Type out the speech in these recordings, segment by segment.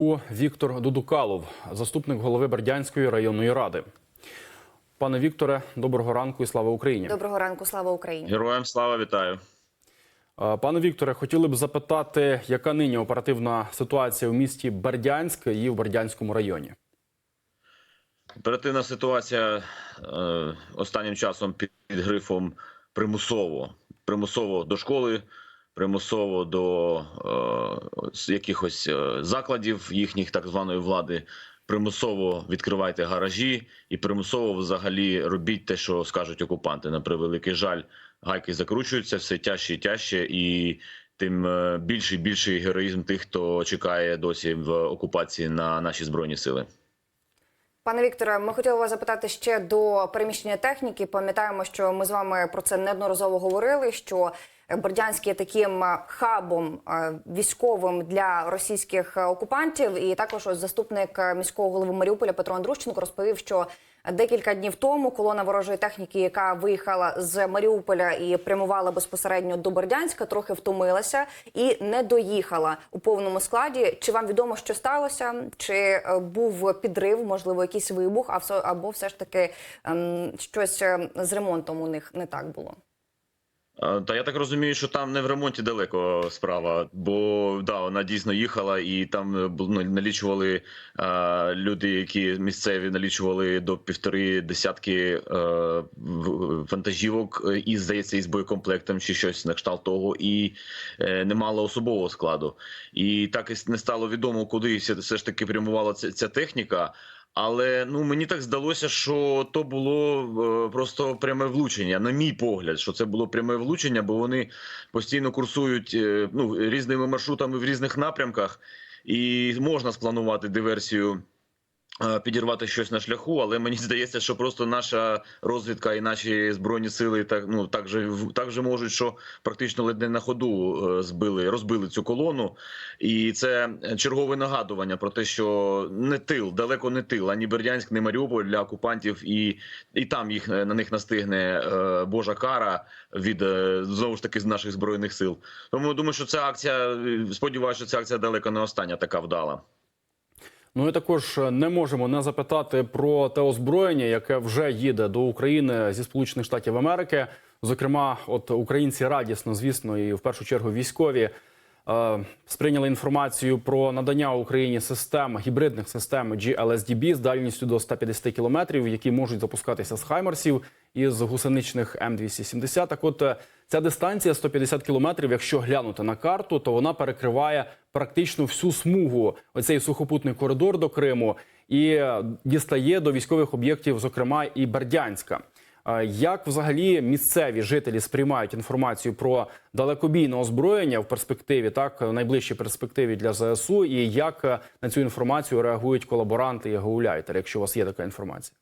Віктор Дудукалов, заступник голови Бердянської районної ради. Пане Вікторе, доброго ранку і слава Україні. Доброго ранку, слава Україні. Героям слава вітаю. Пане Вікторе, хотіли б запитати, яка нині оперативна ситуація в місті Бердянськ і в Бердянському районі? Оперативна ситуація е, останнім часом під, під грифом примусово. Примусово до школи, примусово до е, якихось е, закладів їхніх так званої влади. Примусово відкривайте гаражі і примусово взагалі робіть те, що скажуть окупанти. На превеликий жаль, гайки закручуються все тяжче і тяжче, і тим е, більший більший героїзм тих, хто чекає досі в окупації на наші збройні сили. Пане Вікторе, ми хотіли вас запитати ще до переміщення техніки. Пам'ятаємо, що ми з вами про це неодноразово говорили. Що Бердянськ є таким е, хабом е, військовим для російських е, окупантів. І також ось заступник міського голови Маріуполя Петро Андрущенко розповів, що декілька днів тому колона ворожої техніки, яка виїхала з Маріуполя і прямувала безпосередньо до Бердянська, трохи втомилася і не доїхала у повному складі. Чи вам відомо, що сталося? Чи е, був підрив, можливо, якийсь вибух, або все ж таки ем, щось е, з ремонтом у них не так було? А, Та я так розумію, що там не в ремонті далеко справа, бо да, вона дійсно їхала, і там е, ну, налічували е, люди, які місцеві налічували до півтори десятки е, вантажівок, е, і здається, із боєкомплектом чи щось на кшталт того, і е, немало особового складу. І так і не стало відомо, куди все ж таки прямувала ця, ця техніка. Але ну мені так здалося, що то було е, просто пряме влучення. На мій погляд, що це було пряме влучення, бо вони постійно курсують е, ну різними маршрутами в різних напрямках, і можна спланувати диверсію. Е, Підірвати щось на шляху, але мені здається, що просто наша розвідка і наші збройні сили так ну так же так же можуть, що практично ледь не на ходу е, збили, розбили цю колону, і це чергове нагадування про те, що не тил, далеко не тил, ані Бердянськ, ні Маріуполь для окупантів, і, і там їх на них настигне е, Божа кара від е, знову ж таки з наших збройних сил. Тому думаю, що ця акція е, сподіваюся, що ця акція далеко не остання така вдала. Ну і також е, не можемо не запитати про те озброєння, яке вже їде до України зі Сполучених Штатів Америки. Зокрема, от українці радісно, звісно, і в першу чергу військові сприйняли інформацію про надання Україні систем гібридних систем GLSDB з дальністю до 150 кілометрів, які можуть запускатися з хаймерсів і з гусеничних М270. Так, от е, ця дистанція 150 кілометрів. Якщо глянути на карту, то вона перекриває практично всю смугу оцей сухопутний коридор до Криму і е, дістає до військових об'єктів, зокрема і Бердянська. Як взагалі місцеві жителі сприймають інформацію про далекобійне озброєння в перспективі, так в найближчій перспективі для ЗСУ, і як е, на цю інформацію реагують колаборанти і гауляйтери, якщо у вас є така інформація?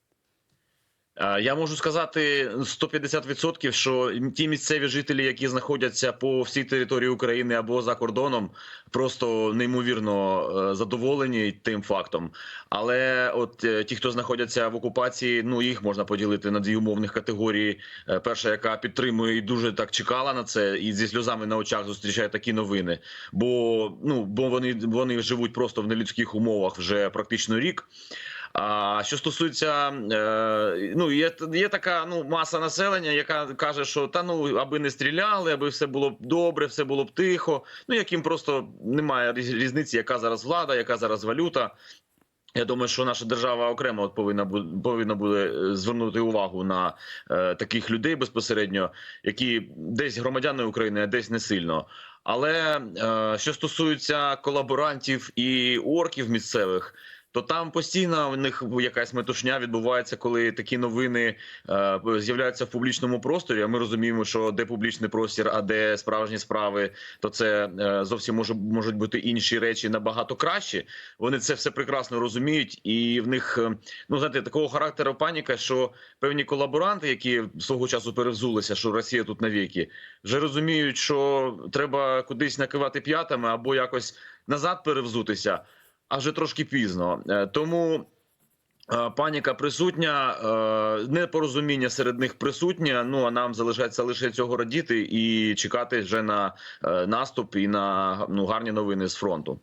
Е, Я можу сказати 150%, що ті місцеві жителі, які знаходяться по всій території України або за кордоном, просто неймовірно е, задоволені тим фактом. Але от е, ті, хто знаходяться в окупації, ну їх можна поділити на дві умовних категорії. Перша, яка підтримує і дуже так чекала на це, і зі сльозами на очах зустрічає такі новини. Бо ну бо вони вони живуть просто в нелюдських умовах вже практично рік. А що стосується, е, ну є, є така ну маса населення, яка каже, що та ну аби не стріляли, аби все було добре, все було б тихо. Ну яким просто немає різниці, яка зараз влада, яка зараз валюта. Я думаю, що наша держава окремо от повинна повинна буде е, звернути увагу на е, таких людей безпосередньо, які десь громадяни України, а десь не сильно. Але е, що стосується колаборантів і орків місцевих, то там постійно в них якась метушня відбувається, коли такі новини е, з'являються в публічному просторі. А ми розуміємо, що де публічний простір, а де справжні справи, то це е, зовсім може можуть бути інші речі набагато кращі. Вони це все прекрасно розуміють, і в них е, ну знаєте, такого характеру паніка, що певні колаборанти, які свого часу перевзулися, що Росія тут навіки, вже розуміють, що треба кудись накивати п'ятами або якось назад перевзутися, а вже трошки пізно. Е, Тому. е, Паніка присутня, е, непорозуміння серед них присутнє. Ну а нам залишається лише цього радіти і чекати вже на наступ і на ну гарні новини з фронту.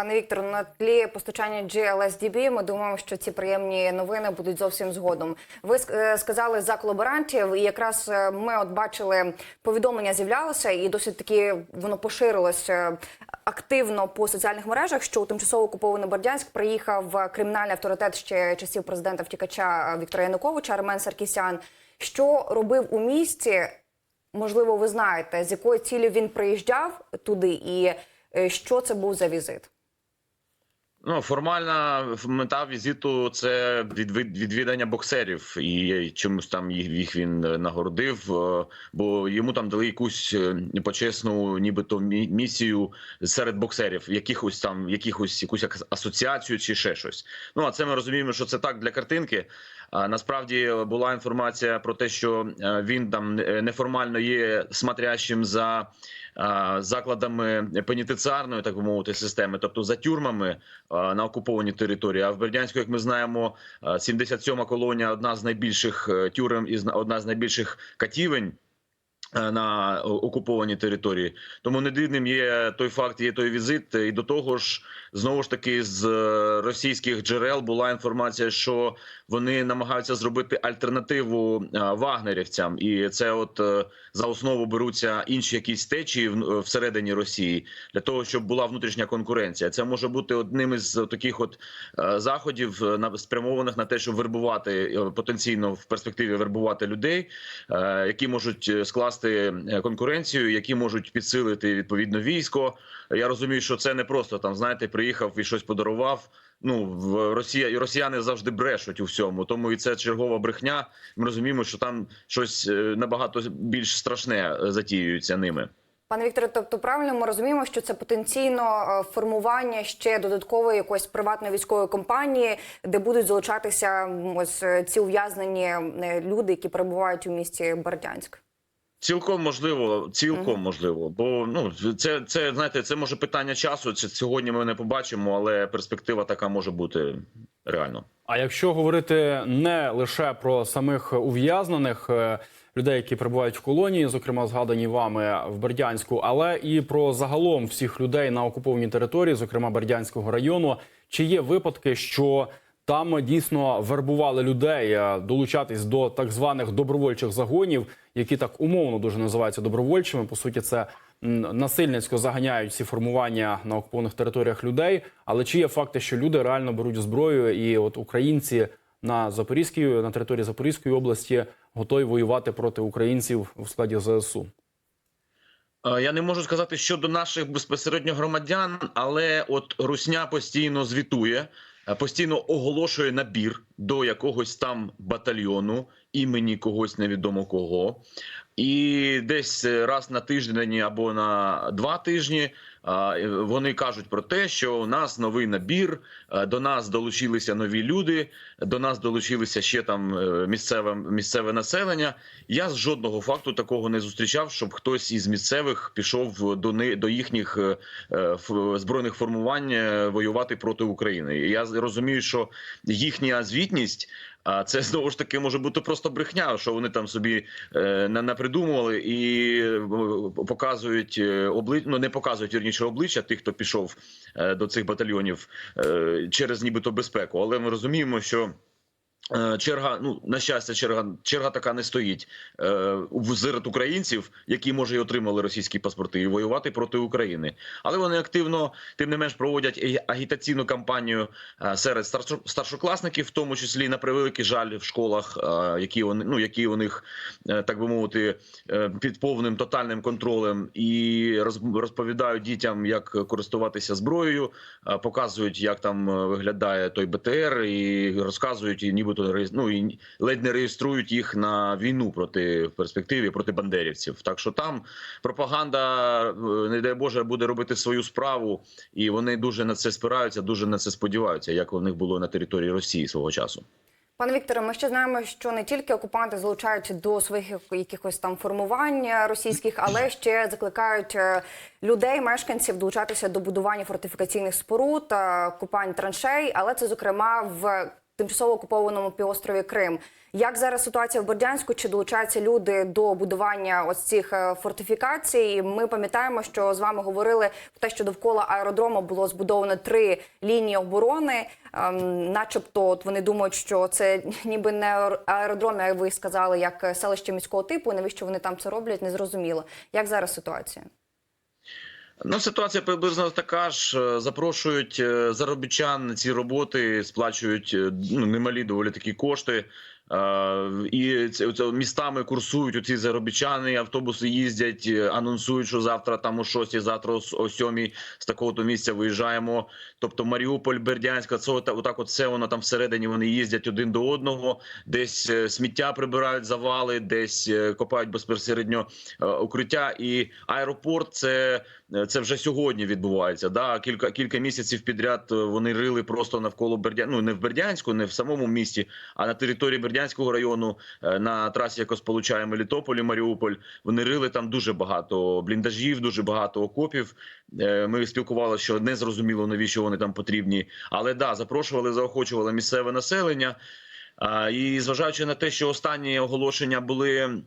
Пане Вікторе, на тлі постачання GLSDB ми думаємо, що ці приємні новини будуть зовсім згодом. Ви е, сказали за колаборантів, і якраз е, ми от бачили повідомлення з'являлося, і досить таки воно поширилося активно по соціальних мережах. Що у тимчасово окупований Бердянськ приїхав кримінальний авторитет ще часів президента втікача Віктора Януковича Армен Саркісян. Що робив у місті? Можливо, ви знаєте, з якою цілі він приїжджав туди, і е, що це був за візит? Ну, формальна мета візиту це відвід- відвідання боксерів, і чомусь там їх, він нагородив, е, бо йому там дали якусь е, почесну, нібито мі- місію серед боксерів, якихось там, якихось якусь асоціацію чи ще щось. Ну а це ми розуміємо, що це так для картинки. А насправді була інформація про те, що е, він там неформально є смотрящим за закладами пенітенціарної, так би мовити, системи, тобто за тюрмами на окупованій території. А в Бердянську, як ми знаємо, а, 77-ма колонія одна з найбільших е, тюрем і одна з найбільших катівень. е, На окупованій території, тому не дивним є той факт, є той візит. І до того ж, знову ж таки, з е, російських джерел була інформація, що вони намагаються зробити альтернативу е, вагнерівцям, і це от е, за основу беруться інші якісь течії е, всередині Росії для того, щоб була внутрішня конкуренція. Це може бути одним із таких от заходів, спрямованих на те, щоб вербувати потенційно в перспективі вербувати людей, які можуть скласти конкуренцію, які можуть підсилити відповідно військо. Я розумію, що це не просто там, знаєте, приїхав і щось подарував. Ну в Росія і росіяни завжди брешуть у всьому, тому і це чергова брехня. Ми розуміємо, що там щось е, набагато більш страшне е, затіюється ними. Пане Вікторе, тобто правильно ми розуміємо, що це потенційно е, формування ще додаткової якоїсь приватної військової компанії, де будуть залучатися ось ці ув'язнені люди, які перебувають у місті Бердянськ. Цілком можливо, цілком можливо, бо ну це це знаєте, це може питання часу. Це сьогодні ми не побачимо, але перспектива така може бути реально. А якщо говорити не лише про самих ув'язнених е, людей, які перебувають в колонії, зокрема згадані вами в Бердянську, але і про загалом всіх людей на окупованій території, зокрема Бердянського району, чи є випадки, що там дійсно вербували людей е, долучатись до так званих добровольчих загонів, які так умовно дуже називаються добровольчими. По суті, це насильницько заганяють ці формування на окупованих територіях людей. Але чи є факти, що люди реально беруть зброю, і от українці на Запорізькій на території Запорізької області готові воювати проти українців у складі ЗСУ? Е, Я не можу сказати щодо наших безпосередньо громадян, але от Русня постійно звітує, е, постійно оголошує набір до якогось там батальйону імені когось невідомо кого. І десь е, раз на тиждень або на два тижні е, вони кажуть про те, що у нас новий набір, е, до нас долучилися нові люди, до нас долучилися ще там місцеве місцеве населення. Я з жодного факту такого не зустрічав, щоб хтось із місцевих пішов до ни- до їхніх збройних формувань воювати проти України. Я розумію, що їхня звітність. А це знову ж таки може бути просто брехня, що вони там собі е, напридумували і е, показують е, ну, не показують вірніше обличчя тих, хто пішов е, до цих батальйонів е, через нібито безпеку. Але ми розуміємо, що. Е, Черга, ну на щастя, черга черга така не стоїть е, серед українців, які може і отримали російські паспорти, і воювати проти України. Але вони активно, тим не менш, проводять агітаційну кампанію е, серед старшо- старшокласників, в тому числі на превеликий жаль в школах, е, які вони ну які у них так би мовити під повним тотальним контролем, і роз- розповідають дітям, як користуватися зброєю, показують, як там виглядає той БТР, і розказують, і нібито реєс- ну, і ледь не реєструють їх на війну проти в перспективі проти бандерівців. Так що там пропаганда, е, не дай Боже, буде робити свою справу, і вони дуже на це спираються, дуже на це сподіваються, як у них було на території Росії свого часу. Пане Вікторе, ми ще знаємо, що не тільки окупанти залучають до своїх якихось там формувань російських, але ще закликають е, людей, мешканців долучатися до будування фортифікаційних споруд, е, купань траншей. Але це зокрема в тимчасово окупованому півострові Крим. Як зараз ситуація в Бердянську? Чи долучаються люди до будування ось цих е, фортифікацій? Ми пам'ятаємо, що з вами говорили про те, що довкола аеродрому було збудовано три лінії оборони. Ем, начебто, от вони думають, що це ніби не аеродром, як ви сказали, як селище міського типу. Навіщо вони там це роблять? Незрозуміло. Як зараз ситуація? Ну, ситуація приблизно така ж. Е, Запрошують е, заробітчан на ці роботи, сплачують е, ну, немалі доволі такі кошти. Е, І це, це містами курсують оці заробітчани, автобуси їздять, е, анонсують, що завтра там о 6, завтра о с- 7 з такого-то місця виїжджаємо. Тобто Маріуполь, Бердянська, це отак, от все воно там всередині вони їздять один до одного, десь е, сміття прибирають завали, десь копають безпосередньо укриття. І аеропорт це, це вже сьогодні відбувається. Да? Кілька, кілька місяців підряд вони рили просто навколо Бердянську, ну не в Бердянську, не в самому місті, а на території Бердянського району е, на трасі, яка сполучає Мелітополь і Маріуполь. Вони рили там дуже багато бліндажів, дуже багато окопів. Е, Ми спілкувалися, що не зрозуміло навіщо вони там потрібні, але да, запрошували, заохочували місцеве населення. І зважаючи на те, що останні оголошення були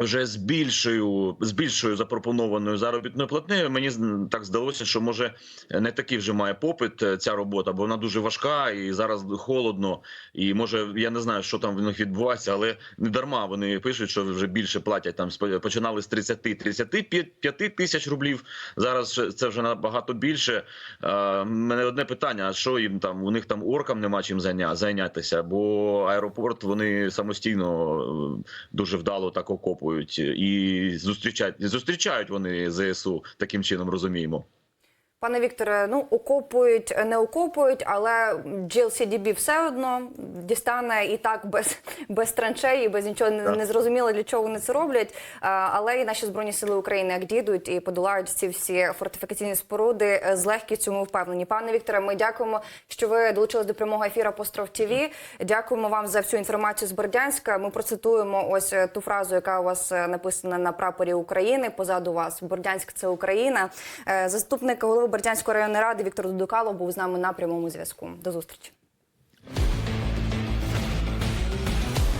вже з більшою з більшою запропонованою заробітною платнею, мені так здалося, що може не такий вже має попит е, ця робота, бо вона дуже важка і зараз холодно. І може я не знаю, що там в них відбувається, але не дарма вони пишуть, що вже більше платять. Там починали з 30-35 тисяч рублів. Зараз це вже набагато більше. Е, мене одне питання: а що їм там? У них там оркам нема чим зайня- зайнятися, бо аеропорт вони самостійно е, дуже вдало так окопують і зустрічають зустрічають вони ЗСУ таким чином, розуміємо. Пане Вікторе, ну окопують, не окопують, але GLCDB все одно дістане і так без, без траншеї, без нічого не, не зрозуміло, для чого вони це роблять. Але і наші збройні сили України як дійдуть і подолають ці всі фортифікаційні споруди е, з легкістю. Ми впевнені. Пане Вікторе, ми дякуємо, що ви долучились до прямого ефіру Постров ТВ. Дякуємо вам за всю інформацію з Бердянська. Ми процитуємо ось е, ту фразу, яка у вас е, написана на прапорі України. Позаду вас Бердянськ це Україна. Заступник голови Бердянської районної ради Віктор Дудукало був з нами на прямому зв'язку. До зустрічі.